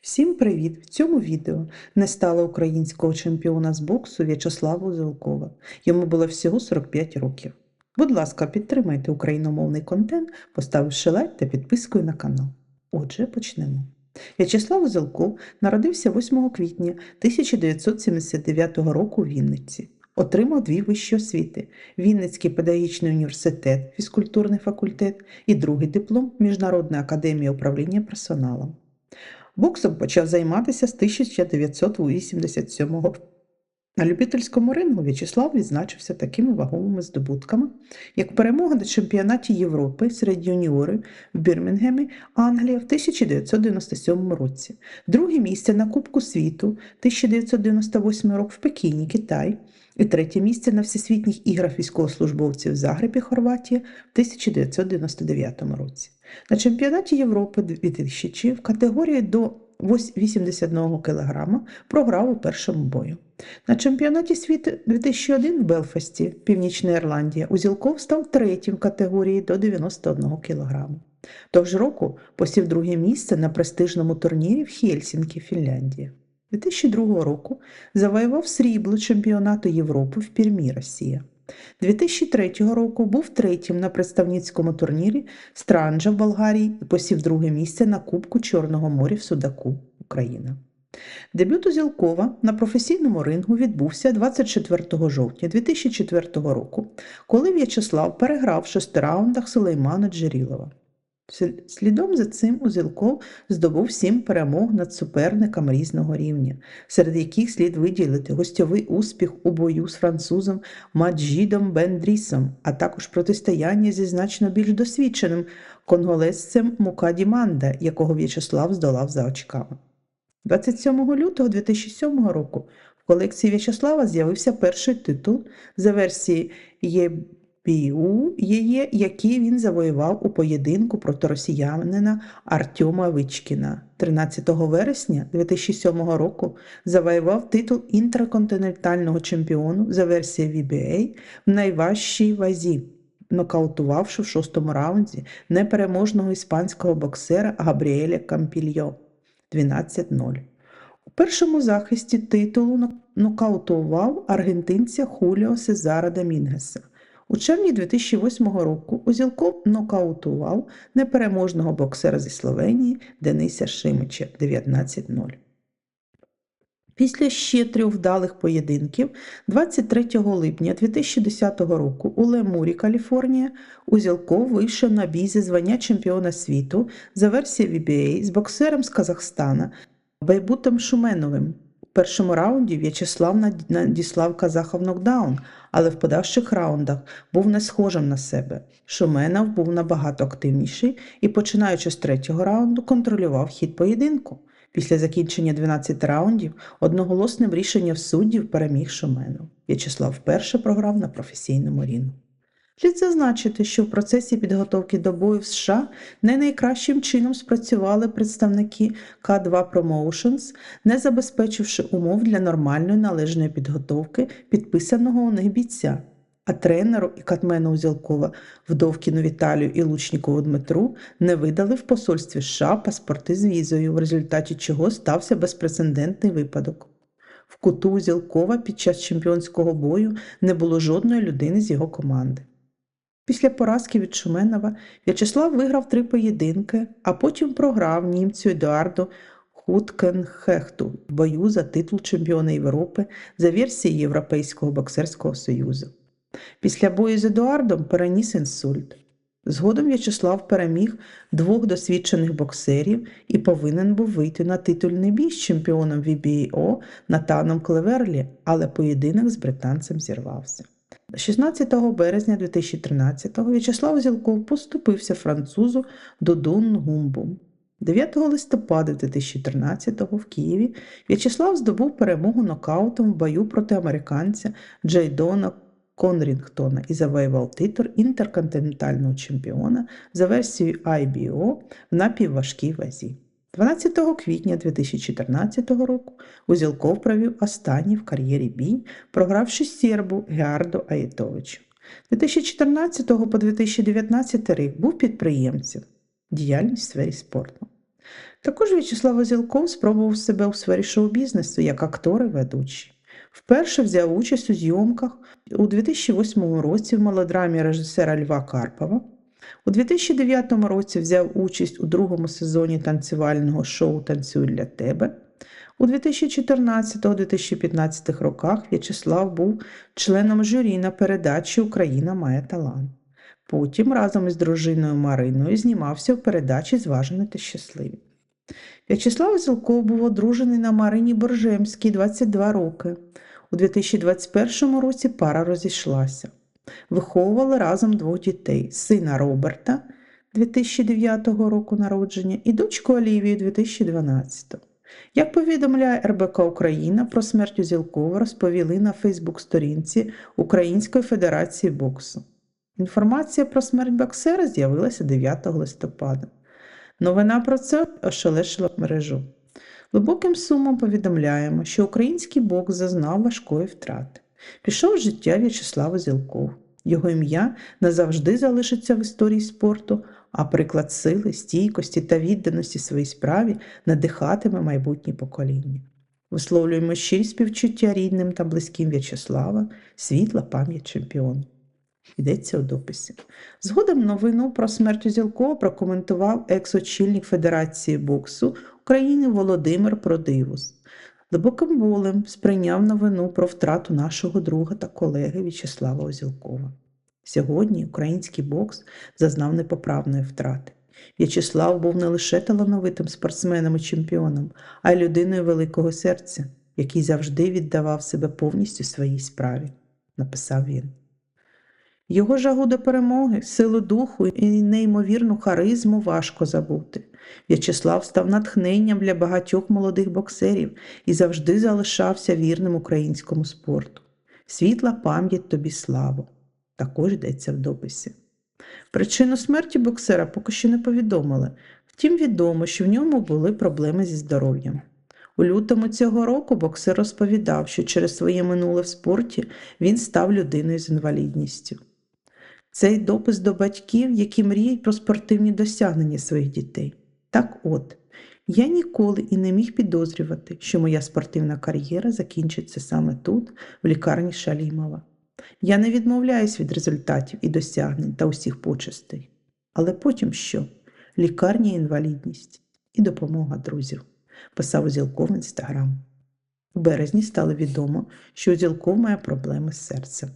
Всім привіт! В цьому відео не стало українського чемпіона з боксу В'ячеслава Узелкова. Йому було всього 45 років. Будь ласка, підтримайте україномовний контент, поставивши лайк та підпискою на канал. Отже, почнемо. В'ячеслав Узелков народився 8 квітня 1979 року у Вінниці. Отримав дві вищі освіти: Вінницький педагогічний університет, фізкультурний факультет і другий диплом Міжнародна академія управління персоналом. Боксом почав займатися з 1987 року. На любительському рингу В'ячеслав відзначився такими вагомими здобутками, як перемога на чемпіонаті Європи серед юніорів в Бірмінгемі, Англія в 1997 році, друге місце на Кубку світу 1998 рок в Пекіні, Китай, і третє місце на Всесвітніх іграх військовослужбовців в Загребі, Хорватія в 1999 році. На чемпіонаті Європи 2000 в категорії до 81 кг програв у першому бою. На чемпіонаті світу 2001 в Белфасті, Північна Ірландія, Узілков став третім в категорії до 91 кг. Того ж року посів друге місце на престижному турнірі в Хельсінкі, Фінляндія. 2002 року завоював срібло чемпіонату Європи в Пірмі, Росія. 2003 року був третім на представницькому турнірі Странджа в Болгарії і посів друге місце на Кубку Чорного моря в Судаку, Україна. Дебют Узілкова на професійному рингу відбувся 24 жовтня 2004 року, коли В'ячеслав переграв в шести раундах Сулеймана Джерілова. Слідом за цим Узілков здобув сім перемог над суперниками різного рівня, серед яких слід виділити гостьовий успіх у бою з французом Маджідом Бендрісом, а також протистояння зі значно більш досвідченим конголезцем Мукаді Манда, якого В'ячеслав здолав за очками. 27 лютого 2007 року в колекції В'ячеслава з'явився перший титул за версією ЄБІУ, є, який він завоював у поєдинку проти росіянина Артема Вичкіна. 13 вересня 2007 року завоював титул інтерконтинентального чемпіону за версією VBA в найважчій вазі, нокаутувавши в шостому раунді непереможного іспанського боксера Габріеля Кампільйо. 12-0. У першому захисті титулу нокаутував аргентинця Хуліо Сезара Домінгеса. У червні 2008 року Озілков нокаутував непереможного боксера зі Словенії Дениса Шимича 19-0. Після ще трьох вдалих поєдинків 23 липня 2010 року у Лемурі, Каліфорнія, Узілков вийшов на бій зі звання чемпіона світу за версією VBA з боксером з Казахстана Байбутом Шуменовим. Першому раунді В'ячеслав надіслав Казаха в нокдаун, але в подальших раундах був не схожим на себе. Шуменов був набагато активніший і, починаючи з третього раунду, контролював хід поєдинку. Після закінчення 12 раундів одноголосним рішенням суддів переміг Шуменов. В'ячеслав вперше програв на професійному рінгу. Слід зазначити, що в процесі підготовки до бою в США не найкращим чином спрацювали представники К2 Promotions, не забезпечивши умов для нормальної належної підготовки підписаного у них бійця. А тренеру і катмену Узілкова Вдовкіну Віталію і Лучнікову Дмитру не видали в посольстві США паспорти з візою, в результаті чого стався безпрецедентний випадок. В куту Узілкова під час чемпіонського бою не було жодної людини з його команди. Після поразки від Шуменова В'ячеслав виграв три поєдинки, а потім програв німцю Едуарду Хуткенхехту в бою за титул чемпіона Європи за версією Європейського боксерського союзу. Після бою з Едуардом переніс інсульт. Згодом В'ячеслав переміг двох досвідчених боксерів і повинен був вийти на титульний бій з чемпіоном VBO Натаном Клеверлі, але поєдинок з британцем зірвався. 16 березня 2013-го В'ячеслав Зілков поступився французу Додун Гумбу. 9 листопада 2013-го в Києві В'ячеслав здобув перемогу нокаутом в бою проти американця Джейдона Конрінгтона і завоював титул інтерконтинентального чемпіона за версією IBO в напівважкій вазі. 12 квітня 2014 року Узілков провів останній в кар'єрі бій, програвши сербу Геарду Аїтовичу. 2014 по 2019 рік був підприємцем, діяльність в сфері спорту. Також В'ячеслав Озілков спробував себе у сфері шоу-бізнесу як актор і ведучий. Вперше взяв участь у зйомках у 2008 році в мелодрамі режисера Льва Карпова. У 2009 році взяв участь у другому сезоні танцювального шоу Танцюй для тебе. У 2014-2015 роках В'ячеслав був членом журі на передачі Україна має талант. Потім разом із дружиною Мариною знімався в передачі Зважені та щасливі. В'ячеслав Зілков був одружений на Марині Боржемській 22 роки. У 2021 році пара розійшлася. Виховували разом двох дітей: сина Роберта 2009 року народження і дочку Олівію 2012. Як повідомляє РБК Україна про смерть Узілкова розповіли на Фейсбук-сторінці Української Федерації боксу. Інформація про смерть боксера з'явилася 9 листопада. Новина про це ошелешила мережу. Глибоким сумом повідомляємо, що український бокс зазнав важкої втрати. Пішов з життя В'ячеслава Зілков. Його ім'я назавжди залишиться в історії спорту, а приклад сили, стійкості та відданості своїй справі надихатиме майбутні покоління. Висловлюємо щирі співчуття рідним та близьким В'ячеслава, світла пам'ять чемпіону. Йдеться у дописі. Згодом новину про смерть Узілкова прокоментував екс-очільник Федерації боксу України Володимир Продивус. Глибоким болем сприйняв новину про втрату нашого друга та колеги В'ячеслава Озілкова. Сьогодні український бокс зазнав непоправної втрати. В'ячеслав був не лише талановитим спортсменом і чемпіоном, а й людиною великого серця, який завжди віддавав себе повністю своїй справі, написав він. Його жагу до перемоги, силу духу і неймовірну харизму важко забути. В'ячеслав став натхненням для багатьох молодих боксерів і завжди залишався вірним українському спорту. Світла пам'ять тобі славу. Також йдеться в дописі. Причину смерті боксера поки що не повідомили, втім відомо, що в ньому були проблеми зі здоров'ям. У лютому цього року боксер розповідав, що через своє минуле в спорті він став людиною з інвалідністю. Цей допис до батьків, які мріють про спортивні досягнення своїх дітей. Так от, я ніколи і не міг підозрювати, що моя спортивна кар'єра закінчиться саме тут, в лікарні Шалімова. Я не відмовляюсь від результатів і досягнень та усіх почестей. Але потім що? Лікарня інвалідність і допомога друзів, писав Узілков в інстаграм. У березні стало відомо, що Узілков має проблеми з серцем.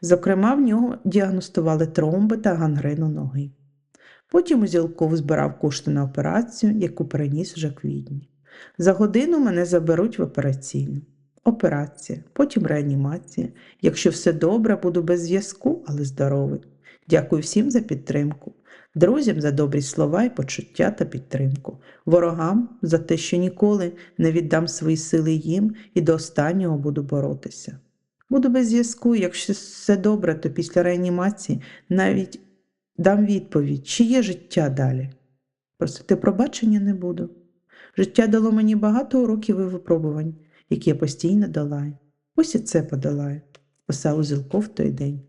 Зокрема, в нього діагностували тромби та гангрену ноги. Потім Узілков збирав кошти на операцію, яку переніс вже квітні. За годину мене заберуть в операційну. Операція, потім реанімація. Якщо все добре, буду без зв'язку, але здоровий. Дякую всім за підтримку, друзям за добрі слова і почуття та підтримку, ворогам за те, що ніколи не віддам свої сили їм і до останнього буду боротися. Буду без зв'язку, якщо все добре, то після реанімації навіть дам відповідь, чи є життя далі. Просити пробачення не буду. Життя дало мені багато уроків і випробувань, які я постійно долаю. Ось і це подолаю, писав Узілков в той день.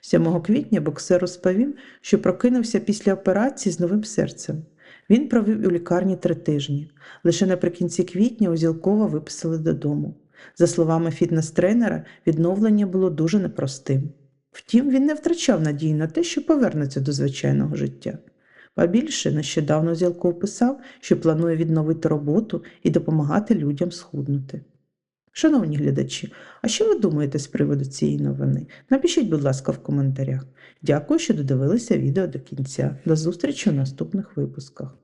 7 квітня боксер розповів, що прокинувся після операції з новим серцем. Він провів у лікарні три тижні. Лише наприкінці квітня Узілкова виписали додому. За словами фітнес-тренера, відновлення було дуже непростим. Втім, він не втрачав надії на те, що повернеться до звичайного життя. А більше нещодавно Зілков писав, що планує відновити роботу і допомагати людям схуднути. Шановні глядачі, а що ви думаєте з приводу цієї новини? Напишіть, будь ласка, в коментарях. Дякую, що додивилися відео до кінця. До зустрічі у наступних випусках.